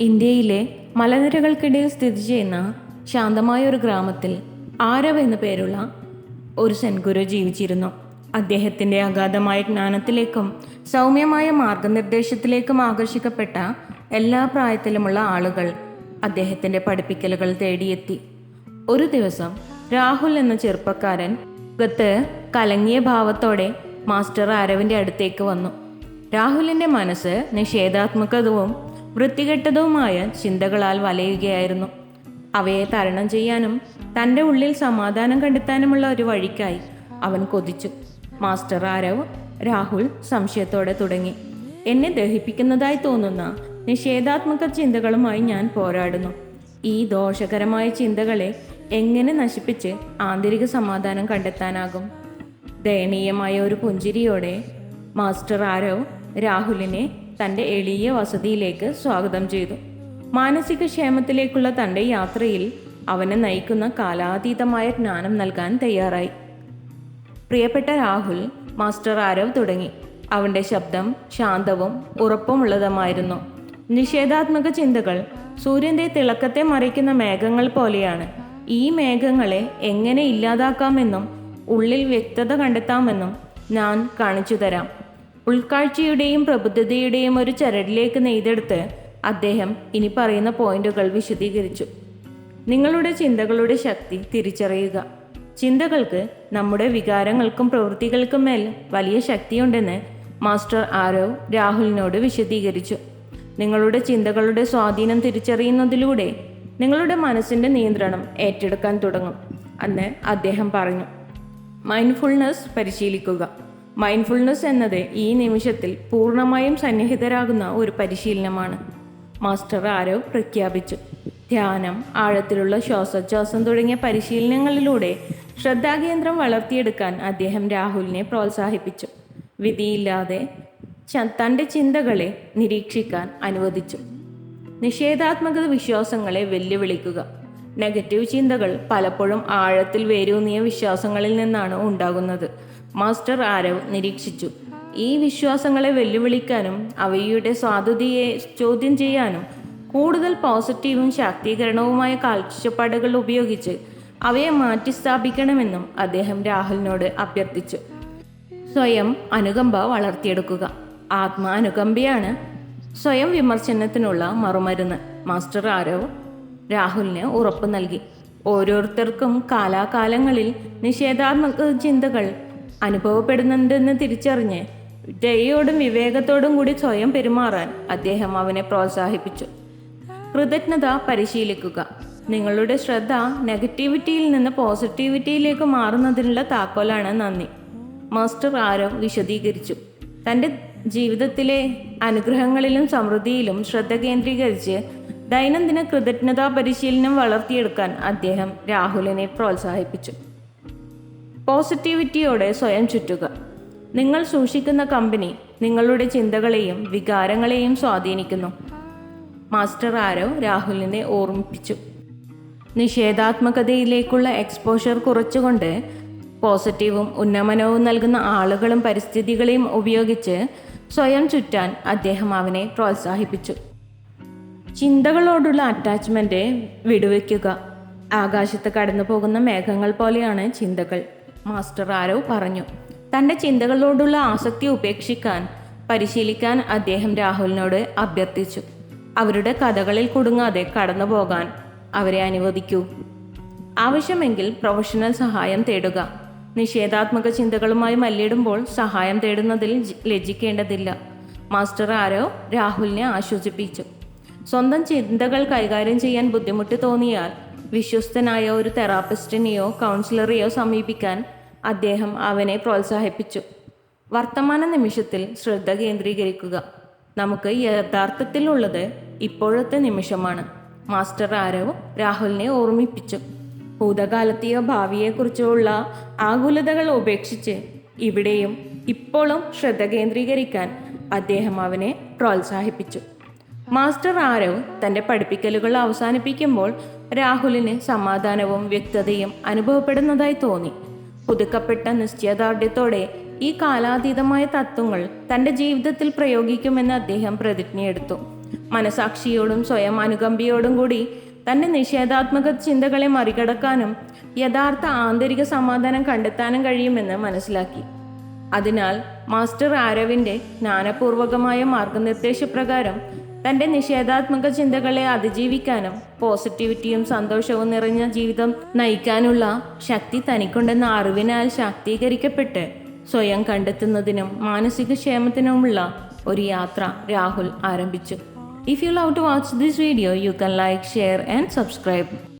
ഇന്ത്യയിലെ മലനിരകൾക്കിടയിൽ സ്ഥിതി ചെയ്യുന്ന ശാന്തമായ ഒരു ഗ്രാമത്തിൽ ആരവ് എന്നു പേരുള്ള ഒരു സെൻഗുരു ജീവിച്ചിരുന്നു. അദ്ദേഹത്തിന്റെ അഗാധമായ ജ്ഞാനത്തിലേക്കും സൗമ്യമായ മാർഗനിർദ്ദേശത്തിലേക്കും ആകർഷിക്കപ്പെട്ട എല്ലാ പ്രായത്തിലുമുള്ള ആളുകൾ അദ്ദേഹത്തിന്റെ പഠിപ്പിക്കലുകൾ തേടിയെത്തി. ഒരു ദിവസം രാഹുൽ എന്ന ചെറുപ്പക്കാരൻ ഗത്ത് കലങ്ങിയ ഭാവത്തോടെ മാസ്റ്റർ ആരവിന്റെ അടുത്തേക്ക് വന്നു. രാഹുലിന്റെ മനസ്സ് നിഷേധാത്മകതവും വൃത്തികെട്ടതുമായ ചിന്തകളാൽ വലയുകയായിരുന്നു. അവയെ തരണം ചെയ്യാനും തന്റെ ഉള്ളിൽ സമാധാനം കണ്ടെത്താനുമുള്ള ഒരു വഴിക്കായി അവൻ കൊതിച്ചു. മാസ്റ്റർ ആരവ് രാഹുൽ സംശയത്തോടെ തുടങ്ങി. എന്നെ ദഹിപ്പിക്കുന്നതായി തോന്നുന്ന നിഷേധാത്മക ചിന്തകളുമായി ഞാൻ പോരാടുന്നു. ഈ ദോഷകരമായ ചിന്തകളെ എങ്ങനെ നശിപ്പിച്ച് ആന്തരിക സമാധാനം കണ്ടെത്താനാകും? ദയനീയമായ ഒരു പുഞ്ചിരിയോടെ മാസ്റ്റർ ആരവ് രാഹുലിനെ തന്റെ എളിയ വസതിയിലേക്ക് സ്വാഗതം ചെയ്തു. മാനസിക ക്ഷേമത്തിലേക്കുള്ള തന്റെ യാത്രയിൽ അവനെ നയിക്കുന്ന കാലാതീതമായ ജ്ഞാനം നൽകാൻ തയ്യാറായി. പ്രിയപ്പെട്ട രാഹുൽ മാസ്റ്റർ ആരവ് തുടങ്ങി. അവന്റെ ശബ്ദം ശാന്തവും ഉറപ്പുമുള്ളതുമായിരുന്നു. നിഷേധാത്മക ചിന്തകൾ സൂര്യന്റെ തിളക്കത്തെ മറിക്കുന്ന മേഘങ്ങൾ പോലെയാണ്. ഈ മേഘങ്ങളെ എങ്ങനെ ഇല്ലാതാക്കാമെന്നും ഉള്ളിൽ വ്യക്തത കണ്ടെത്താമെന്നും ഞാൻ കാണിച്ചു തരാം ഉൾക്കാഴ്ചയുടെയും പ്രബുദ്ധതയുടെയും ഒരു ചരടിലേക്ക് നെയ്തെടുത്ത് അദ്ദേഹം ഇനി പറയുന്ന പോയിന്റുകൾ വിശദീകരിച്ചു. നിങ്ങളുടെ ചിന്തകളുടെ ശക്തി തിരിച്ചറിയുക. ചിന്തകൾക്ക് നമ്മുടെ വികാരങ്ങൾക്കും പ്രവൃത്തികൾക്കും മേൽ വലിയ ശക്തിയുണ്ടെന്ന് മാസ്റ്റർ ആരോ രാഹുലിനോട് വിശദീകരിച്ചു. നിങ്ങളുടെ ചിന്തകളുടെ സ്വാധീനം തിരിച്ചറിയുന്നതിലൂടെ നിങ്ങളുടെ മനസ്സിന്റെ നിയന്ത്രണം ഏറ്റെടുക്കാൻ തുടങ്ങും അന്ന് അദ്ദേഹം പറഞ്ഞു. മൈൻഡ്ഫുൾനെസ് പരിശീലിക്കുക. മൈൻഡ്ഫുൾനെസ് എന്നത് ഈ നിമിഷത്തിൽ പൂർണമായും സന്നിഹിതരാകുന്ന ഒരു പരിശീലനമാണ്. മാസ്റ്റർ ആരവ് പ്രഖ്യാപിച്ചു. ധ്യാനം ആഴത്തിലുള്ള ശ്വാസോച്ഛ്വാസം തുടങ്ങിയ പരിശീലനങ്ങളിലൂടെ ശ്രദ്ധാകേന്ദ്രം വളർത്തിയെടുക്കാൻ അദ്ദേഹം രാഹുലിനെ പ്രോത്സാഹിപ്പിച്ചു. വിധിയില്ലാതെ തന്റെ ചിന്തകളെ നിരീക്ഷിക്കാൻ അനുവദിച്ചു. നിഷേധാത്മക വിശ്വാസങ്ങളെ വെല്ലുവിളിക്കുക. നെഗറ്റീവ് ചിന്തകൾ പലപ്പോഴും ആഴത്തിൽ വേരൂന്നിയ വിശ്വാസങ്ങളിൽ നിന്നാണ് ഉണ്ടാകുന്നത്. മാസ്റ്റർ ആരവ് നിരീക്ഷിച്ചു. ഈ വിശ്വാസങ്ങളെ വെല്ലുവിളിക്കാനും അവയുടെ സ്വാധുതിയെ ചോദ്യം ചെയ്യാനും കൂടുതൽ പോസിറ്റീവും ശാക്തീകരണവുമായ കാഴ്ചപ്പാടുകൾ ഉപയോഗിച്ച് അവയെ മാറ്റിസ്ഥാപിക്കണമെന്നും അദ്ദേഹം രാഹുലിനോട് അഭ്യർത്ഥിച്ചു. സ്വയം അനുകമ്പ വളർത്തിയെടുക്കുക. ആത്മാനുകമ്പയാണ് സ്വയം വിമർശനത്തിനുള്ള മറുമരുന്ന്. മാസ്റ്റർ ആരവ് രാഹുലിന് ഉറപ്പ് നൽകി. ഓരോരുത്തർക്കും കാലാകാലങ്ങളിൽ നിഷേധാത്മക ചിന്തകൾ അനുഭവപ്പെടുന്നുണ്ടെന്ന് തിരിച്ചറിഞ്ഞ് ദയോടും വിവേകത്തോടും കൂടി സ്വയം പെരുമാറാൻ അദ്ദേഹം അവനെ പ്രോത്സാഹിപ്പിച്ചു. കൃതജ്ഞത പരിശീലിക്കുക. നിങ്ങളുടെ ശ്രദ്ധ നെഗറ്റിവിറ്റിയിൽ നിന്ന് പോസിറ്റിവിറ്റിയിലേക്ക് മാറുന്നതിനുള്ള താക്കോലാണ് നന്ദി. മാസ്റ്റർ ആരോ വിശദീകരിച്ചു. തന്റെ ജീവിതത്തിലെ അനുഗ്രഹങ്ങളിലും സമൃദ്ധിയിലും ശ്രദ്ധ കേന്ദ്രീകരിച്ച് ദൈനംദിന കൃതജ്ഞതാ പരിശീലനം വളർത്തിയെടുക്കാൻ അദ്ദേഹം രാഹുലിനെ പ്രോത്സാഹിപ്പിച്ചു. പോസിറ്റിവിറ്റിയോടെ സ്വയം ചുറ്റുക. നിങ്ങൾ സൂക്ഷിക്കുന്ന കമ്പനി നിങ്ങളുടെ ചിന്തകളെയും വികാരങ്ങളെയും സ്വാധീനിക്കുന്നു. മാസ്റ്റർ ആരോ രാഹുലിനെ ഓർമ്മിപ്പിച്ചു. നിഷേധാത്മകതയിലേക്കുള്ള എക്സ്പോഷർ കുറച്ചുകൊണ്ട് പോസിറ്റീവും ഉന്നമനവും നൽകുന്ന ആളുകളും പരിസ്ഥിതികളെയും ഉപയോഗിച്ച് സ്വയം ചുറ്റാൻ അദ്ദേഹം അവനെ പ്രോത്സാഹിപ്പിച്ചു. ചിന്തകളോടുള്ള അറ്റാച്ച്മെന്റ് വിടുവയ്ക്കുക. ആകാശത്ത് കടന്നു പോകുന്ന മേഘങ്ങൾ പോലെയാണ് ചിന്തകൾ. മാസ്റ്റർ ആരവ് പറഞ്ഞു. തന്റെ ചിന്തകളോടുള്ള ആസക്തി ഉപേക്ഷിക്കാൻ പരിശീലിക്കാൻ അദ്ദേഹം രാഹുലിനോട് അഭ്യർത്ഥിച്ചു. അവരുടെ കഥകളിൽ കുടുങ്ങാതെ കടന്നു പോകാൻ അവരെ അനുവദിക്കൂ. ആവശ്യമെങ്കിൽ പ്രൊഫഷണൽ സഹായം തേടുക. നിഷേധാത്മക ചിന്തകളുമായി മല്ലിടുമ്പോൾ സഹായം തേടുന്നതിൽ ലജ്ജിക്കേണ്ടതില്ല. മാസ്റ്റർ ആരോ രാഹുലിനെ ആശ്വസിപ്പിച്ചു. സ്വന്തം ചിന്തകൾ കൈകാര്യം ചെയ്യാൻ ബുദ്ധിമുട്ട് തോന്നിയാൽ വിശ്വസ്തനായ ഒരു തെറാപ്പിസ്റ്റിനെയോ കൗൺസിലറെയോ സമീപിക്കാൻ അദ്ദേഹം അവനെ പ്രോത്സാഹിപ്പിച്ചു. വർത്തമാന നിമിഷത്തിൽ ശ്രദ്ധ കേന്ദ്രീകരിക്കുക. നമുക്ക് യഥാർത്ഥത്തിലുള്ളത് ഇപ്പോഴത്തെ നിമിഷമാണ്. മാസ്റ്റർ ആരവ് രാഹുലിനെ ഓർമ്മിപ്പിച്ചു. ഭൂതകാലത്തെയോ ഭാവിയെക്കുറിച്ചുള്ള ആകുലതകൾ ഉപേക്ഷിച്ച് ഇവിടെയും ഇപ്പോഴും ശ്രദ്ധ കേന്ദ്രീകരിക്കാൻ അദ്ദേഹം അവനെ പ്രോത്സാഹിപ്പിച്ചു. മാസ്റ്റർ ആരവ് തന്റെ പഠിപ്പിക്കലുകൾ അവസാനിപ്പിക്കുമ്പോൾ രാഹുലിന് സമാധാനവും വ്യക്തതയും അനുഭവപ്പെടുന്നതായി തോന്നി. പുതുക്കപ്പെട്ട നിശ്ചയദാർഢ്യത്തോടെ ഈ കാലാതീതമായ തത്വങ്ങൾ തന്റെ ജീവിതത്തിൽ പ്രയോഗിക്കുമെന്ന് അദ്ദേഹം പ്രതിജ്ഞയെടുത്തു. മനസാക്ഷിയോടും സ്വയം അനുകമ്പയോടും കൂടി തന്റെ നിഷേധാത്മക ചിന്തകളെ മറികടക്കാനും യഥാർത്ഥ ആന്തരിക സമാധാനം കണ്ടെത്താനും കഴിയുമെന്ന് മനസ്സിലാക്കി. അതിനാൽ മാസ്റ്റർ ആരവിന്റെ ജ്ഞാനപൂർവകമായ മാർഗനിർദ്ദേശപ്രകാരം തന്റെ നിഷേധാത്മക ചിന്തകളെ അതിജീവിക്കാനും പോസിറ്റിവിറ്റിയും സന്തോഷവും നിറഞ്ഞ ജീവിതം നയിക്കാനുള്ള ശക്തി തനിക്കുണ്ടെന്ന അറിവിനാൽ ശാക്തീകരിക്കപ്പെട്ട് സ്വയം കണ്ടെത്തുന്നതിനും മാനസിക ക്ഷേമത്തിനുമുള്ള ഒരു യാത്ര രാഹുൽ ആരംഭിച്ചു. If you love to watch this video you can like share and subscribe